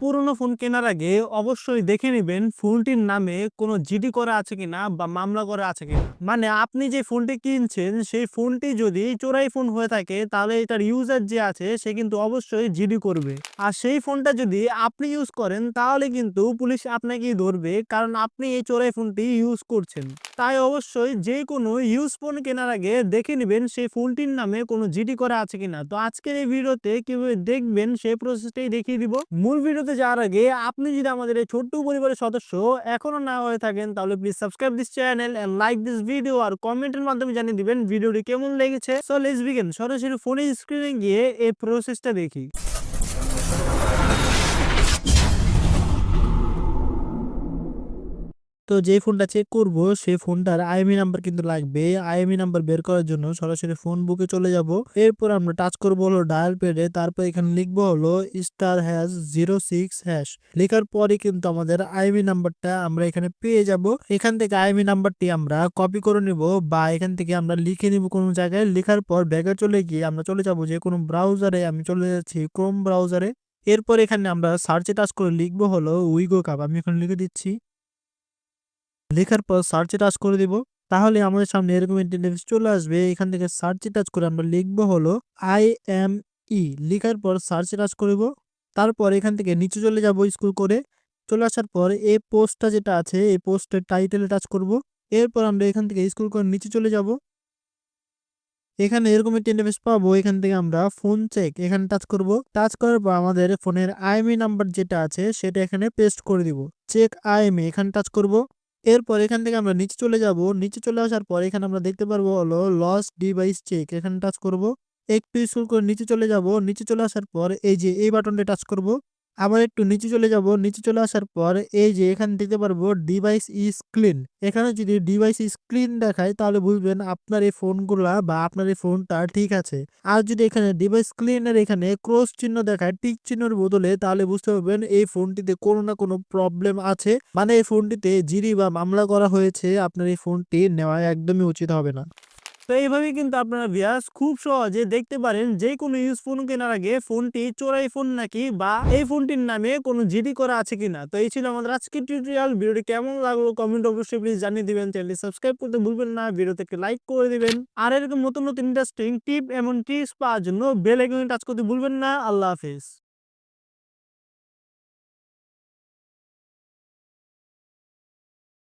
পুরনো ফোন কেনার আগে অবশ্যই দেখে নেবেন ফোনটির নামে কোনো জিডি করা আছে কিনা বা মামলা করা আছে কিনা। মানে আপনি যে ফোনটি কিনছেন, সেই ফোনটি যদি চোরাই ফোন হয়ে থাকে, তাহলে এটার ইউজার যে আছে, সে কিন্তু অবশ্যই জিডি করবে। আর সেই ফোনটা যদি আপনি ইউজ করেন, তাহলে কিন্তু পুলিশ আপনাকেই ধরবে, কারণ আপনি এই চোরাই ফোনটি ইউজ করছেন। তাই অবশ্যই যে কোনো ইউজ ফোন কেনার আগে দেখে নেবেন সেই ফোনটির নামে কোনো জিডি করা আছে কিনা। তো আজকের এই ভিডিওতে কীভাবে দেখবেন, সেই প্রসেসটাই দেখিয়ে দিব। মূল ভিডিওতে যাওয়ার আগে আপনি যদি আমাদের এই ছোট্ট পরিবারের সদস্য এখনও না হয়ে থাকেন, তাহলে please subscribe this channel and like this video আর কমেন্টের মাধ্যমে জানিয়ে দিবেন ভিডিওটি কেমন লেগেছে। সো লেটস বিগিন সরাসরি ফোনের স্ক্রিনে গিয়ে এই প্রসেসটা দেখি। তো যে ফোনটা চেক করব, সেই ফোনটার আইএমই নাম্বার কিন্তু লাগবে। আইএমই নাম্বার বের করার জন্য সরাসরি ফোন বুকে চলে যাব। এরপর আমরা টাচ করব হলো ডায়াল প্যাডে তারপর এখানে লিখব হলো star hash zero six hash লেখার পরে কিন্তু আমাদের আইএমই নাম্বারটা আমরা এখানে পেয়ে যাব। এখান থেকে আইএমই নাম্বারটি আমরা কপি করে নিব বা এখান থেকে আমরা লিখে নিব কোনো জায়গায়। লেখার পর ব্যাগে চলে গিয়ে আমরা চলে যাব যে কোনো ব্রাউজারে আমি চলে যাচ্ছি ক্রোম ব্রাউজারে এরপর এখানে আমরা সার্চে টাচ করে লিখব হলো উইগো কাপ আমি এখানে লিখে দিচ্ছি। লেখার পর সার্চে টাচ করে দিব। তাহলে আমাদের সামনে এরকম ইন্টারনেট চলে আসবে। এখান থেকে সার্চে টাচ করে আমরা লিখব হলো আই এম ই লেখার পর সার্চে টাচ করব তারপর এখান থেকে নিচে চলে যাব স্কুল করে। চলে আসার পর এই পোস্টটা যেটা আছে, এই পোস্টের টাইটেলে টাচ করব। এরপর আমরা এখান থেকে স্কুল করে নিচে চলে যাব। এখানে এরকম একটি ইন্টারফেস পাবো। এখান থেকে আমরা ফোন চেক এখানে টাচ করব। টাচ করার পর আমাদের ফোনের আইএমই নাম্বার যেটা আছে, সেটা এখানে পেস্ট করে দিব। চেক আইএমই এখানে টাচ করব। এরপর এখান থেকে আমরা নিচে চলে যাব। নিচে চলে আসার পর এখানে আমরা দেখতে পারব হলো লস ডিভাইস চেক এখানে টাচ করব। একটু স্কুল করে নিচে চলে যাব। নিচে চলে আসার পর এই যে এই বাটনটা টাচ করব। আবার একটু নিচে চলে যাব। নিচে চলে আসার পর এই যে এখানে দেখতে পারব ডিভাইস ইজ ক্লিন এখানে যদি ডিভাইস ইজ ক্লিন দেখায় তাহলে বুঝবেন আপনার এই ফোনগুলা বা আপনার এই ফোনটা ঠিক আছে। আর যদি এখানে ডিভাইস ক্লিনের এখানে ক্রস চিহ্ন দেখায় টিক চিহ্নের বদলে তাহলে বুঝতে পারবেন এই ফোনটিতে কোনো না কোনো প্রবলেম আছে। মানে এই ফোনটিতে জিরি বা মামলা করা হয়েছে, আপনার এই ফোনটি নেওয়া একদমই উচিত হবে না। তো এইভাবে কিন্তু আপনারা ভিয়াস খুব সহজে দেখতে পারেন যে কোনো ইউজ ফোন কেনার আগে ফোনটি চোরাই ফোন নাকি বা এই ফোনটির নামে কোনো জিডি করা আছে কিনা। তো এই ছিল আমাদের আজকের টিউটোরিয়াল ভিডিওটি কেমন লাগল কমেন্ট অবশ্যই প্লিজ জানিয়ে দিবেন। চ্যানেলটি সাবস্ক্রাইব করতে ভুলবেন না। ভিডিওতে একটি লাইক করে দিবেন। আর এরকম নতুন নতুন ইন্টারেস্টিং টিপ এমন টিপস পাওয়ার জন্য বেল আইকনে টাচ করতে ভুলবেন না। আল্লাহ হাফেজ।